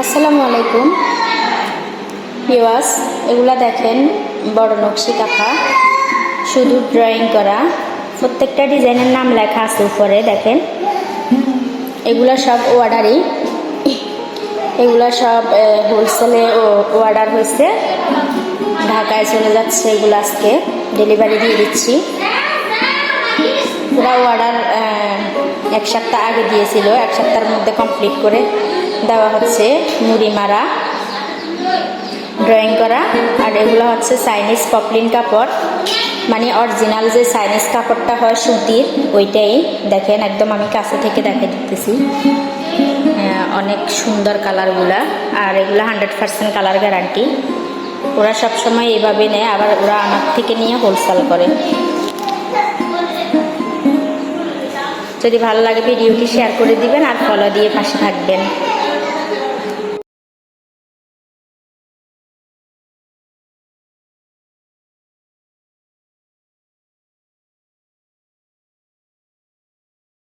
আসসালামু আলাইকুম। ভিওয়াস এগুলা দেখেন বড় নকশি কাঁথা। শুধু ড্রয়িং করা। প্রত্যেকটা ডিজাইনের নাম লেখা আছে উপরে, দেখেন। এগুলা সব অর্ডারই এগুলা সব হোলসেলে অর্ডার হয়েছে। ঢাকায় চলে যাচ্ছে এগুলো আজকে। ডেলিভারি দিয়ে দিচ্ছি। পুরো অর্ডার এক সপ্তাহ আগে দিয়েছিল, এক সপ্তাহের মধ্যে কমপ্লিট করে দেওয়া হচ্ছে মুড়ি মারা ড্রয়িং করা, আর এগুলো হচ্ছে চাইনিজ পপলিন কাপড়। মানে অরিজিনাল যে চাইনিজ কাপড়টা হয় সুতির, ওইটাই দেখেন, একদম আমি কাছে থেকে দেখে দিতেছি। অনেক সুন্দর কালারগুলা, আর এগুলো হান্ড্রেড পার্সেন্ট কালার গ্যারান্টি ওরা সবসময় এইভাবে নেয়, আবার ওরা আমার থেকে নিয়ে হোলসেল করে। যদি ভালো লাগে ভিডিওটি শেয়ার করে দিবেন আর ফলো দিয়ে পাশে থাকবেন।